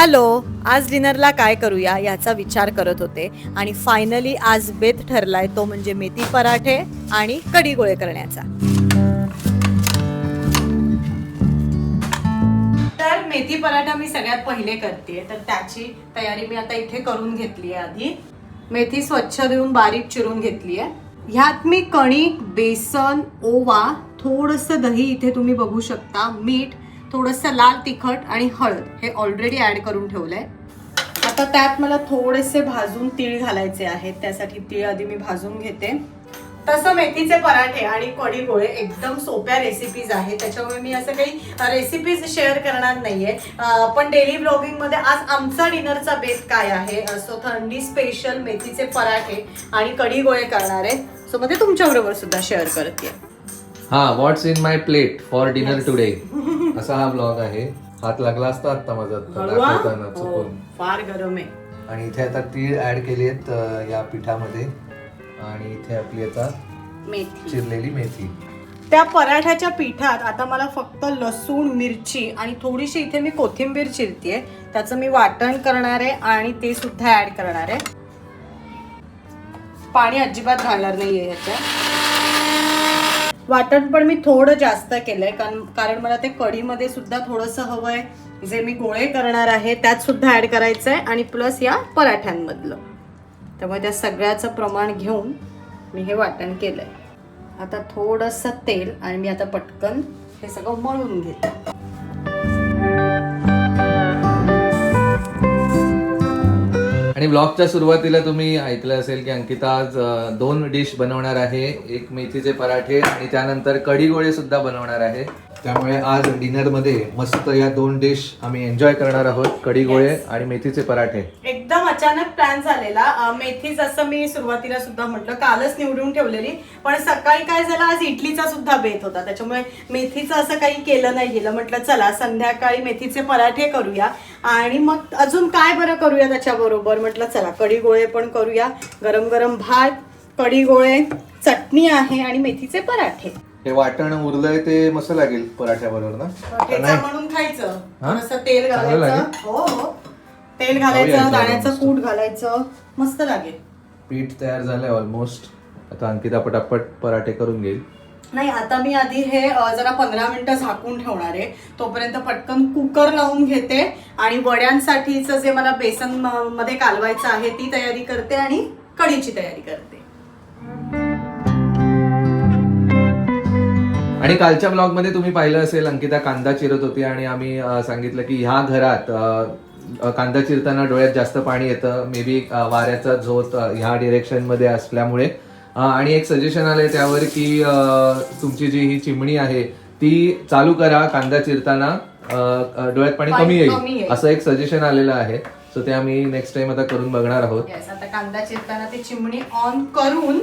Hello आज डिनरला काय करूया याचा विचार करत होते आणि फायनली आज बेत ठरलाय तो म्हणजे मेथी पराठे आणि कढी गोळे करण्याचा. तर मेथी पराठा मी सगळ्यात पहिले करते तर त्याची तयारी मी आता इथे करून घेतली आहे आधी. मेथी स्वच्छ धुवून बारीक चिरून घेतली आहे. ह्यात मी कणिक बेसन ओवा थोडंसं दही इथे तुम्ही बघू शकता मीठ थोडंसं लाल तिखट आणि हळद हे ऑलरेडी ऍड करून ठेवलंय. आता त्यात मला थोडेसे भाजून तीळ घालायचे आहेत त्यासाठी तीळ आधी मी भाजून घेते. तसं मेथीचे पराठे आणि कढी गोळे एकदम सोप्या रेसिपीज आहेत. त्याच्यामुळे मी असं काही रेसिपीज शेअर करणार नाहीये. पण डेली ब्लॉगिंगमध्ये आज आमचा डिनरचा बेस काय आहे? सो थंडी स्पेशल मेथीचे पराठे आणि कढी गोळे करणार. आहे सो मध्ये तुमच्या बरोबर सुद्धा शेअर करते. हा what's in my plate for dinner today असा हा ब्लॉग आहे. हात लागला असता आता माझा दाखवताना हो, चुकून. फार गरम आहे. आणि इथे आता तीळ ऍड केली आहेत या पिठामध्ये. आणि इथे आपली आता मेथी. चिरलेली मेथी. त्या पराठ्याच्या पिठात आता मला फक्त लसूण मिरची आणि थोडीशी इथे मी कोथिंबीर चिरतीये. त्याचं मी वाटण करणार आहे आणि ते सुद्धा ऍड करणार आहे. पाणी अजिबात घालणार नाहीये ह्याच्यात. वाटण पण मी थोडं जास्त केलंय कारण कारण मला ते कढीमध्ये सुद्धा थोडंसं हवंय जे मी गोळे करणार आहे त्यात सुद्धा ऍड करायचं आहे आणि प्लस या पराठ्यांमधलं. त्यामुळे त्या सगळ्याचं प्रमाण घेऊन मी हे वाटण केलंय. आता थोडंसं तेल आणि मी आता पटकन हे सगळं मळून घेते. आणि ब्लॉगच्या सुरुवातीला तुम्ही ऐकलं असेल की अंकिता आज दोन डिश बनवणार आहे. एक मेथीचे पराठे आणि त्यानंतर कढी गोळे सुद्धा बनवणार आहे. त्यामुळे आज डिनरमध्ये मस्त या दोन डिश आम्ही एन्जॉय करणार आहोत. कढी गोळे आणि मेथीचे पराठे. एकदम अचानक प्लॅन झालेला. अं, मेथी जसं मी सुरुवातीला सुद्धा म्हटलं कालच निवडून ठेवलेली. पण सकाळी काय झालं आज इडलीचा सुद्धा बेत होता. त्याच्यामुळे मेथीचं असं काही केलं नाही गेलं. म्हटलं चला संध्याकाळी मेथीचे पराठे करूया. आणि मग अजून काय बरं करूया त्याच्याबरोबर? म्हटलं चला कढी गोळे पण करूया. गरम गरम भात कढी गोळे चटणी आहे आणि मेथीचे पराठे. हे वाटण उरलंय ते मस्त लागेल पराठ्याबरोबर ना? नाही? म्हणून खायचं. हा? तेल घालायचं? हो हो. तेल घालायचं दाण्याचं. कूट घालायचं. मस्त लागेल. पीठ तयार झालंय ऑलमोस्ट आता अंकिता पटापट पराठे करून घेईल. नाही आता मी आधी हे जरा पंधरा मिनिटं झाकून ठेवणार आहे. तोपर्यंत पटकन कुकर लावून घेते आणि वड्यांसाठीचं जे मला बेसनमध्ये कालवायचं आहे ती तयारी करते आणि कढीची तयारी करते. आणि कालच्या ब्लॉगमध्ये तुम्ही पाहिलं असेल अंकिता कांदा चिरत होती आणि आम्ही सांगितलं की ह्या घरात कांदा चिरताना डोळ्यात जास्त पाणी येतं. मे बी वाऱ्याचा झोत ह्या डिरेक्शनमध्ये असल्यामुळे. आणि एक सजेशन आलंय त्यावर की तुमची जी ही चिमणी आहे ती चालू करा. कांदा चिरताना डोळ्यात पाणी कमी येईल. असं एक सजेशन आलेलं आहे. सो ते आम्ही नेक्स्ट टाइम आता करून बघणार आहोत. आता कांदा चिरताना ती चिमणी ऑन करून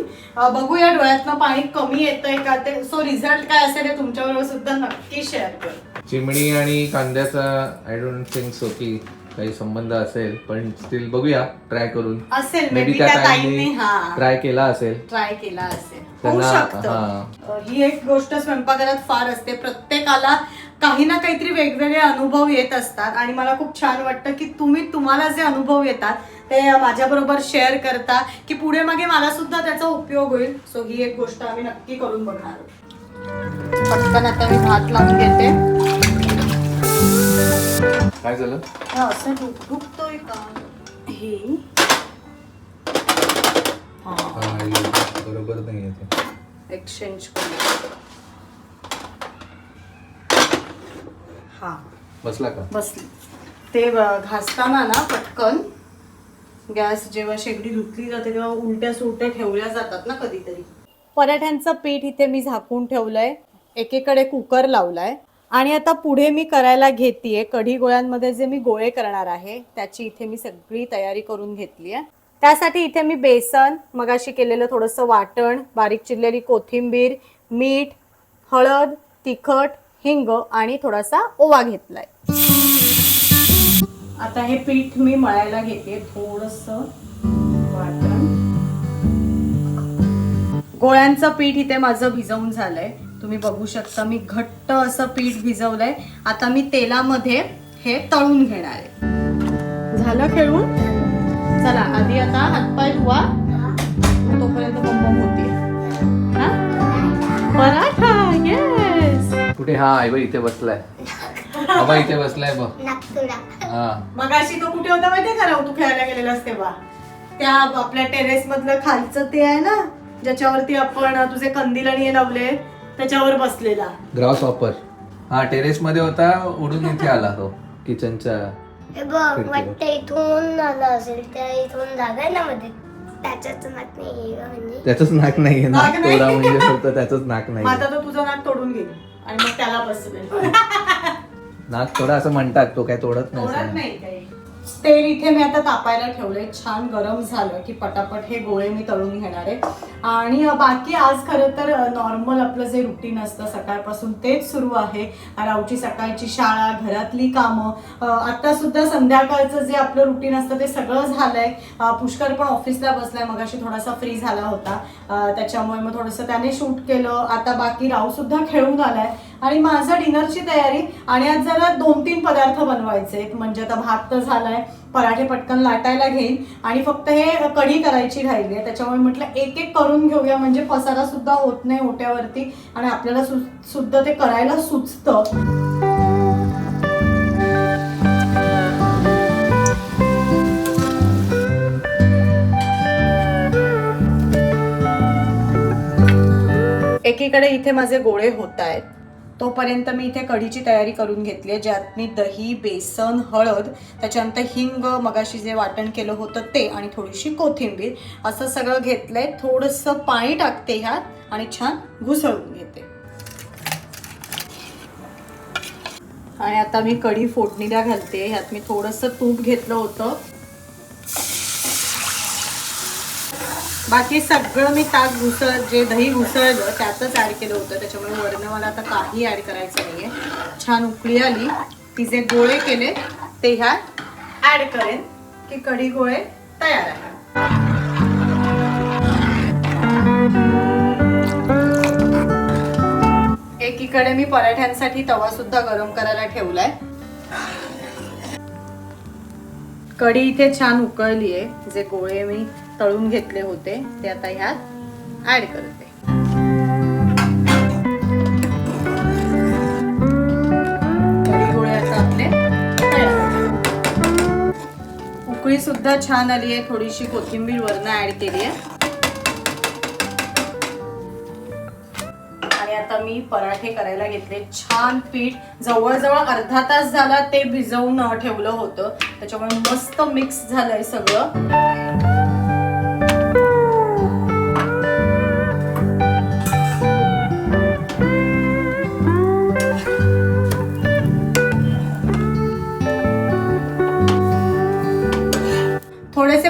बघूया डोळ्यातनं पाणी कमी येतंय का ते. सो रिझल्ट काय असेल तुमच्याबरोबर सुद्धा नक्की शेअर कर. चिमणी आणि कांद्याचा आय डोंट थिंक सो की काही संबंध असेल पण स्टील बघूया ट्राय करून. असेल मे बी त्या ताईंनी, हा. ट्राय केला असेल. ट्राय केला असेल. होऊ त्यांना- शकतं. हा. एक गोष्ट स्वयंपाकघरात फार असते. प्रत्येकाला काही ना काहीतरी वेगवेगळे अनुभव येत असतात. आणि मला खूप छान वाटतं की तुम्ही तुम्हाला जे अनुभव येतात ते माझ्या बरोबर शेअर करता की पुढे मागे मला सुद्धा त्याचा उपयोग होईल. सो ही एक गोष्ट आम्ही नक्की करून बघणार. आहोत. पटकन आता मी भात लावून घेते. काय झालं? हा, असं डुकतोय का? हे. बरोबर नाही येते एक्सचेंज करू हा. बसला का? बसली. ते घासताना ना पटकन गॅस जेव्हा शेगडी धुतली जाते तेव्हा उलट्या सुलट्या ठेवल्या जातात ना कधीतरी. पराठ्यांचं पीठ इथे मी झाकून ठेवलंय. एकीकडे कुकर लावलाय. आणि आता पुढे मी करायला घेतेय कढी गोळ्यांमध्ये जे मी गोळे करणार आहे त्याची इथे मी सगळी तयारी करून घेतली आहे त्यासाठी इथे मी बेसन मगाशी केलेलं थोडंसं वाटण बारीक चिरलेली कोथिंबीर मीठ हळद तिखट हिंग आणि थोडासा ओवा घेतलाय. आता हे पीठ मी मळायला घेते थोडस वाटण. गोळ्यांचं पीठ इथे माझं भिजवून झालंय. तुम्ही बघू शकता मी घट्ट असं पीठ भिजवलंय. आता मी तेलामध्ये हे तळून घेणार आहे. झालं खेळून? चला आधी आता हातपाय धुवा. तोपर्यंत बंबम होती पराठा येस कुठे? हा बघ इथे बसलाय. बाबा इथे बसलाय बघ. हा. मग अशी तो कुठे होता माहितीये का राहू तू खेळायला गेलेलास तेव्हा. त्या आपल्या टेरेस मधलं खालचं ते आहे ना ज्याच्यावरती आपण तुझे कंदील आणि हे लावले त्याच्यावर बसलेला. ग्रास ऑपर हा टेरेस मध्ये होता उडून इथे आला तो किचनच्या हे बघ वाटतं इथून आलं असेल त्या इथून जागा आहे ना मध्ये. त्याच्याच नाक नाही म्हणजे. त्याच नाक नाहीये नाक नाक नाही. तोडा म्हणजे फक्त त्याच नाक मग नाही आता तो तुझं नाक तोडून आणि मग त्याला बसवेल. नाक तोडा असं म्हणतात तो काय तोडत तोडत नाही नाही काही. तेल इथे मी आता तापायला ठेवलंय. छान गरम झालं की पटापट हे गोळे मी तळून घेणार आहे. आणि बाकी आज खरं तर नॉर्मल आपलं जे रुटीन असतं सकाळपासून तेच सुरू आहे. रावची सकाळची शाळा घरातली कामं आता सुद्धा संध्याकाळचं जे आपलं रुटीन असतं ते सगळं झालंय. पुष्कर पण ऑफिसला बसलाय मगाशी थोडासा फ्री झाला होता. त्याच्यामुळे मग थोडंसं त्याने शूट केलं. आता बाकी राव सुद्धा खेळून आलाय. आणि माझं डिनरची तयारी आणि आज जरा दोन तीन पदार्थ बनवायचे. आहेत. म्हणजे आता भात तर झालाय पराठे पटकन लाटायला घेईन आणि फक्त हे कढी करायची राहिली आहे. त्याच्यामुळे म्हटलं एक एक करून घेऊया म्हणजे पसारा सुद्धा होत नाही ओट्यावरती आणि आपल्याला सु- सुद्धा ते करायला सुचतं. एकीकडे इथे माझे गोळे होत आहेत. तोपर्यंत मी इथे कढीची तयारी करून घेतली आहे ज्यात मी दही बेसन हळद त्याच्यानंतर हिंग मगाशी जे वाटण केलं होतं ते आणि थोडीशी कोथिंबीर असं सगळं घेतलंय. थोडंसं पाणी टाकते ह्यात आणि छान घुसळून घेते. आणि आता मी कढी फोडणीला घालते. ह्यात मी थोडंसं तूप घेतलं होतं. बाकी सगळं मी ताक घुसळ जे दही घुसळलं त्यातच ऍड केलं होतं. त्याच्यामुळे वरण मला आता काही ऍड करायचं नाहीये. छान उकळी आली. ती जे गोळे केले. ते ह्या ऍड करेन की कढी गोळे तयार आहे एकीकडे मी पराठ्यांसाठी तवा सुद्धा गरम करायला ठेवलाय. कढी इथे छान उकळली आहे जे गोळे मी तळून घेतले होते ते आता ह्यात ऍड करते. उकळी सुद्धा छान आली आहे थोडीशी कोथिंबीर वरनं ऍड केली आहे. आणि आता मी पराठे करायला घेतले. छान पीठ जवळजवळ अर्धा तास झाला ते भिजवून ठेवलं होतं. त्याच्यामुळे मस्त मिक्स झालंय सगळं.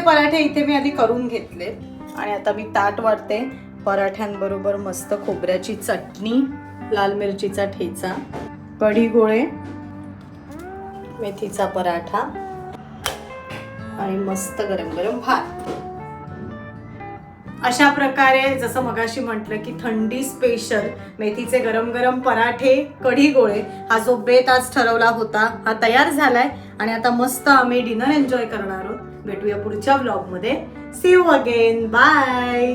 पराठे इथे मी आधी करून घेतले आणि आता मी ताट वाढते. पराठ्यांबरोबर मस्त खोबऱ्याची चटणी लाल मिरचीचा ठेचा कढी गोळे मेथीचा पराठा आणि मस्त गरम गरम भात. अशा प्रकारे जसं मगाशी म्हटलं की थंडी स्पेशल मेथीचे गरम गरम पराठे कढी गोळे हा जो बेत आज ठरवला होता हा तयार झालाय. आणि आता मस्त आम्ही डिनर एन्जॉय करणार आहोत. भेटूया पुढच्या ब्लॉगमध्ये सी यू अगेन बाय